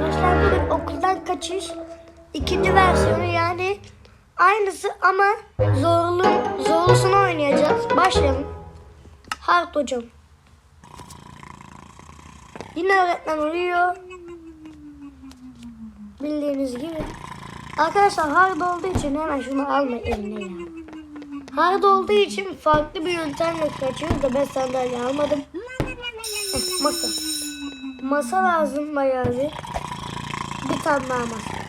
arkadaşlar. Bugün okuldan kaçış ikinci versiyonu yani aynısı ama zorlu zorlusunu oynayacağız. Başlayalım. Hard hocam. Yine öğretmen oluyor. Bildiğiniz gibi. Arkadaşlar hard olduğu için hemen şunu alma eline ya. Hard olduğu için farklı bir yöntemle kaçıyoruz da ben sandalye almadım. Heh, masa. Masa lazım bayağı bir. Daha masa.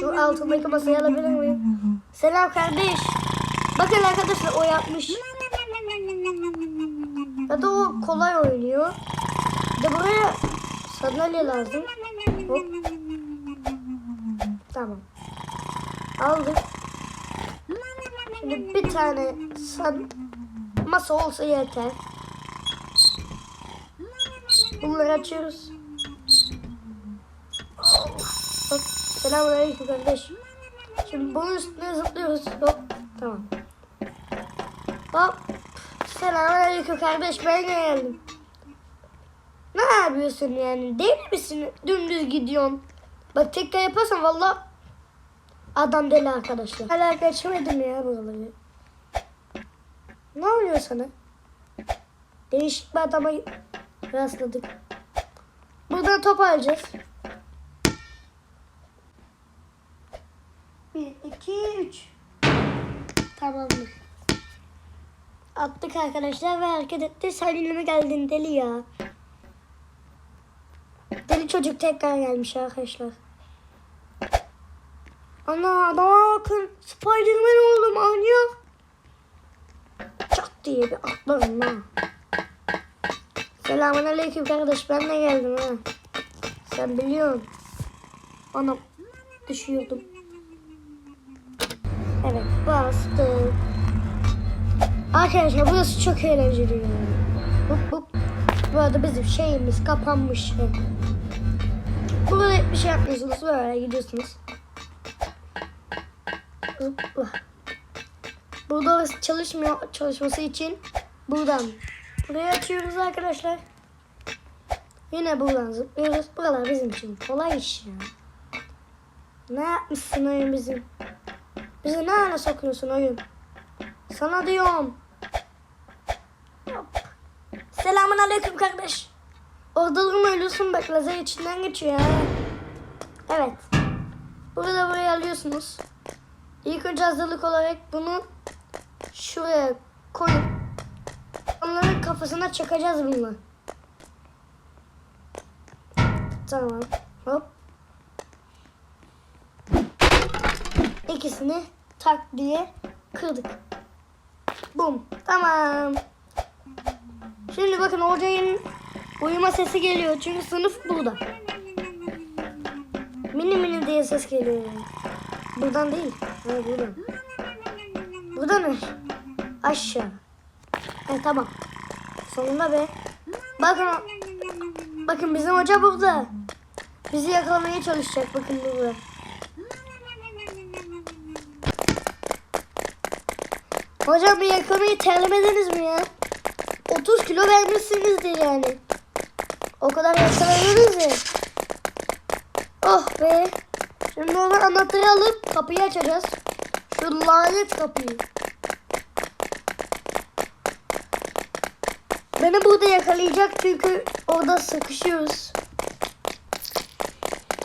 Şu altındaki masayı alabilir miyim? Selam kardeş. Bakın arkadaşlar o yapmış. Ya da o kolay oynuyor. Bir de buraya sandalye lazım. Hop. Tamam. Aldık. Şimdi bir tane san masa olsa yeter. Bunları açıyoruz. Hop. Selamünaleyküm kardeş. Şimdi bunun üstüne zıplıyoruz. Hop. Tamam. Hop. Selamünaleyküm kardeş ben geldim. Ne yapıyorsun yani? Deli misin? Dümdüz gidiyorsun. Bak tekrar yaparsan valla adam deli arkadaşlar. Hala geçmedim ya buraları. Ne oluyor sana? Değişik bir adama rastladık. Buradan top alacağız. Bir, iki, üç. Tamamdır. Attık arkadaşlar ve hareket etti. Sen elime geldin deli ya. Deli çocuk tekrar gelmiş arkadaşlar. Ana adama bakın. Spiderman oğlum manyak. Çat diye bir atlarım ha. Selamun aleyküm kardeş ben de geldim ha. Sen biliyorsun. Anam düşüyordum. Evet. Arkadaşlar burası çok eğlenceli. Hop hop. Bu arada bizim şeyimiz kapanmış. Burada bir şey yapmıyorsunuz. Böyle gidiyorsunuz. Hopla. Burada çalışmıyor. Çalışması için buradan buraya açıyoruz arkadaşlar. Yine buradan zıplıyoruz. Buralar bizim için kolay iş ya. Ne yapmışsın oyun bizim? Bizi ne hale sokuyorsun oyun? Sana diyorum. Hop. Selamun aleyküm kardeş. Durma ölüyorsun bak lazer içinden geçiyor ya. Evet. Burada buraya alıyorsunuz. İlk önce hazırlık olarak bunu şuraya koyun. Onların kafasına çakacağız bunu. Tamam. Hop. İkisini tak diye kırdık. Bum. Tamam. Şimdi bakın hocayın uyuma sesi geliyor. Çünkü sınıf burada. Mini mini diye ses geliyor. yani. Buradan değil. Ha, buradan. Buradan mı? Aşağı. Ha, tamam. Sonunda be. Bakın Bakın bizim hoca burada. Bizi yakalamaya çalışacak. Bakın burada. Hocam bir yakalamayı terlemediniz mi ya? 30 kilo vermişsinizdir yani. O kadar yakaladınız ya. Oh be. Şimdi oradan anahtarı alıp kapıyı açacağız. Şu lanet kapıyı. Beni burada yakalayacak çünkü orada sıkışıyoruz.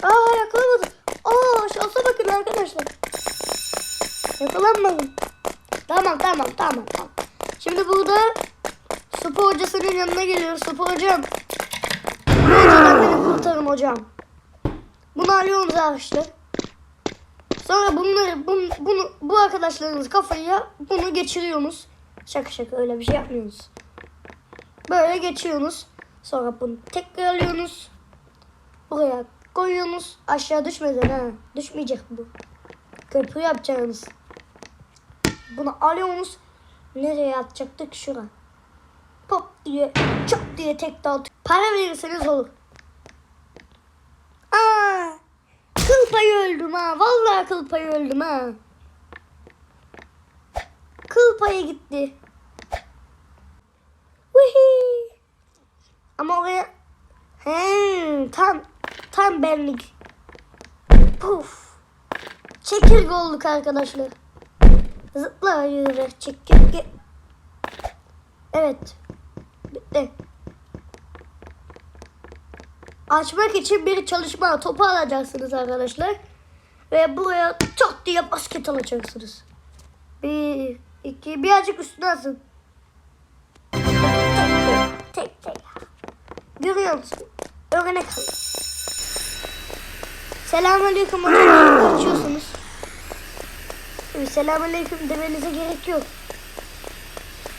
Aa yakalamadım. Aa şansa bakın arkadaşlar. Yakalanmadım. Tamam tamam tamam tamam. Şimdi burada spor hocasının yanına geliyoruz. Spor hocam. Lütfen beni kurtarın hocam. Bunu alıyorsunuz arkadaşlar. Sonra bunları bunu, bunu bu arkadaşlarınız kafaya bunu geçiriyorsunuz. Şaka şaka öyle bir şey yapmıyorsunuz. Böyle geçiyorsunuz. Sonra bunu tekrar alıyorsunuz. Buraya koyuyorsunuz. Aşağı düşmeden ha. Düşmeyecek bu. Köprü yapacaksınız. Bunu alıyorsunuz. Nereye atacaktık? Şura. Diye çat diye tek dağıtıyor. Para verirseniz olur. Aa, kıl payı öldüm ha. Vallahi kıl payı öldüm ha. Kıl gitti. Vihi. Ama oraya he, tam Tam benlik. Puf. Çekirge olduk arkadaşlar. Zıpla yürü çekirge. Evet. Bitti. Açmak için bir çalışma topu alacaksınız arkadaşlar. Ve buraya çok diye basket alacaksınız. Bir, iki, birazcık üstüne atın. Tek tek. tek. Görüyor musun? Öğrene kalın. Selamünaleyküm hocam. Kaçıyorsunuz. Selamünaleyküm demenize gerek yok.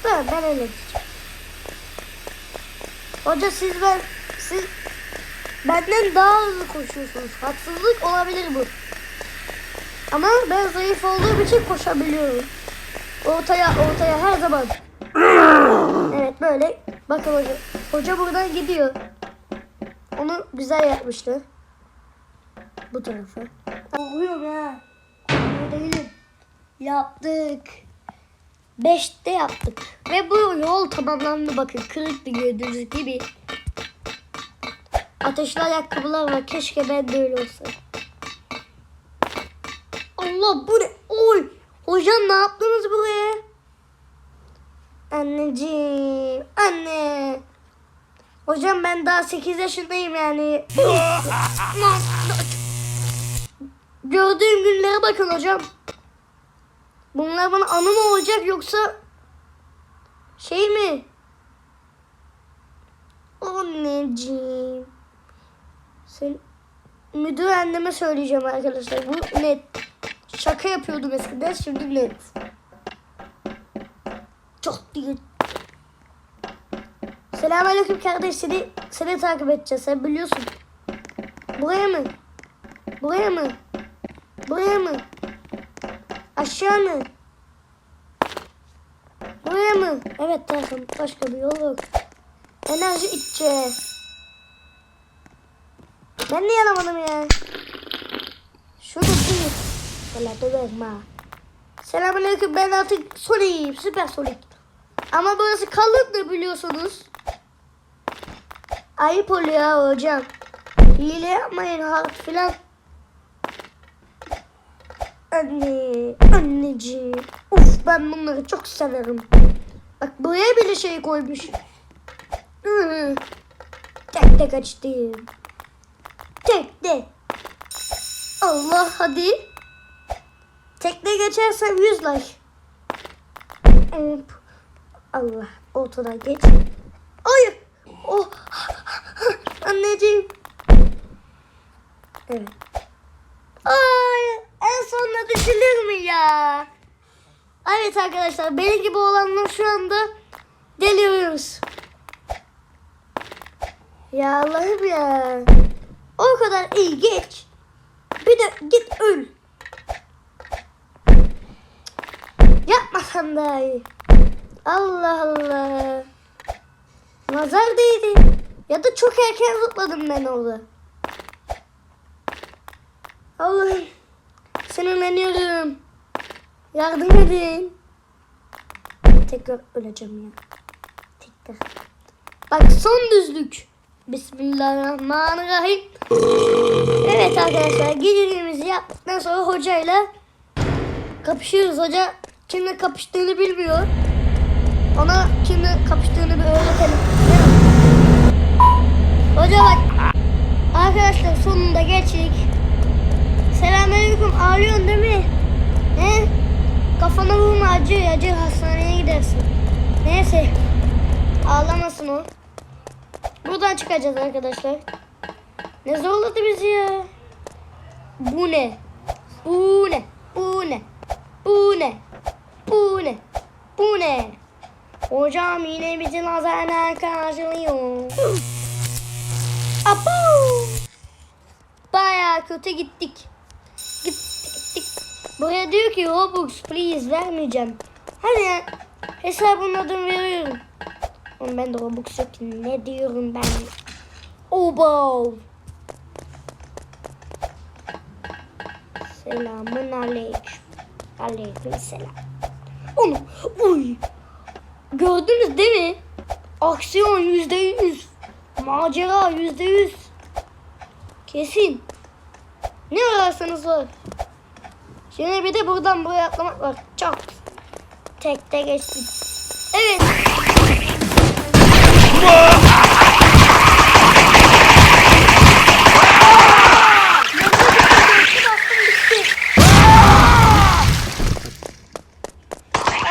Tamam ben öyle diyeceğim. Hoca siz ben siz benden daha hızlı koşuyorsunuz. Haksızlık olabilir bu. Ama ben zayıf olduğum için koşabiliyorum. Ortaya ortaya her zaman. Evet böyle. Bakın hoca. Hoca buradan gidiyor. Onu güzel yapmıştı. Bu tarafa. Korkuyorum ya. Korkuyor değilim. Yaptık. Beşte yaptık. Ve bu yol tamamlandı bakın. Kırıktı gördüğünüz gibi. Ateşli ayakkabılar var. Keşke ben de öyle olsa. Allah bu ne? Oy! Hocam ne yaptınız buraya? Anneciğim. Anne. Hocam ben daha 8 yaşındayım yani. Gördüğüm günlere bakın hocam. Bunlar bana anı mı olacak yoksa şey mi? Anneciğim. Sen müdür anneme söyleyeceğim arkadaşlar. Bu net. Şaka yapıyordum eskiden şimdi net. Çok değil. Selamünaleyküm kardeş seni, seni takip edeceğiz sen biliyorsun. Buraya mı? Buraya mı? Buraya mı? Aşağı mı? Buraya mı? Evet tamam başka bir yol yok. Enerji içeceğiz. Ben niye alamadım ya? Şunu bir. Valla döverim ha. Selamünaleyküm ben artık Sonic'im. Süper Sonic. Ama burası kalındı biliyorsunuz. Ayıp oluyor hocam. Hile yapmayın harf filan. Anne, anneciğim. Uf ben bunları çok severim. Bak buraya bile şey koymuş. Hı. Tek tek açtım. Tek de. Allah hadi. Tekne geçersem 100 like. Hop. Allah ortadan geç. Hayır. Oh. Anneciğim. Evet. En sonunda düşülür mü ya? Evet arkadaşlar benim gibi olanlar şu anda deliriyoruz. Ya Allah'ım ya. O kadar iyi geç. Bir de git öl. Yapmasan daha iyi. Allah Allah. Nazar değdi. Ya da çok erken zıpladım ben orada. Allah'ım. Sinirleniyorum. Yardım edin. Tekrar öleceğim ya. Tekrar. Bak son düzlük. Bismillahirrahmanirrahim. Evet arkadaşlar geceliğimizi yaptıktan sonra hocayla kapışıyoruz. Hoca kimle kapıştığını bilmiyor. Ona kimle kapıştığını bir öğretelim. Hoca bak. Arkadaşlar sonunda geçtik. Ağlıyorsun değil mi? He? Kafana vurma acıyor acıyor hastaneye gidersin. Neyse. Ağlamasın o. Buradan çıkacağız arkadaşlar. Ne zorladı bizi ya? Bu ne? Bu ne? Bu ne? Bu ne? Bu ne? Bu ne? Hocam yine bizi lazerler karşılıyor. Apo! Baya kötü gittik. Buraya diyor ki Robux please vermeyeceğim. Hani hesabın adını veriyorum. Oğlum ben de Robux yok. Ne diyorum ben? Obo. Selamun aleyküm. Aleyküm selam. Onu. Uy. Gördünüz değil mi? Aksiyon yüzde yüz. Macera yüzde yüz. Kesin. Ne ararsanız var. Şimdi bir de buradan buraya atlamak var. Çok. Tekte geçtik. Evet.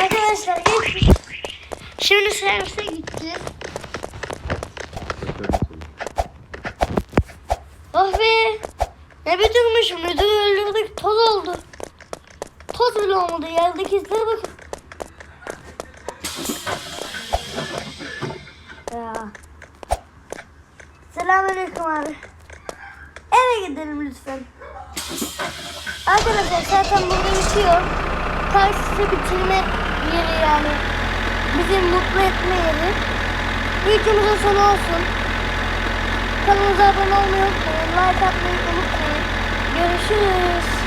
Arkadaşlar. Şimdi servise gideceğiz. Oh be. Ne bitirmiş müdürü öldürdük toz oldu. Toz bile olmadı yerdeki izlere bakın. Selamünaleyküm abi. Eve gidelim lütfen. Arkadaşlar zaten burada bitiyor. Karşısı bitirme yeri yani. Bizi mutlu etme yeri. Videomuzun sonu olsun. Kanalımıza abone olmayı unutmayın. Like atmayı unutmayın. Görüşürüz.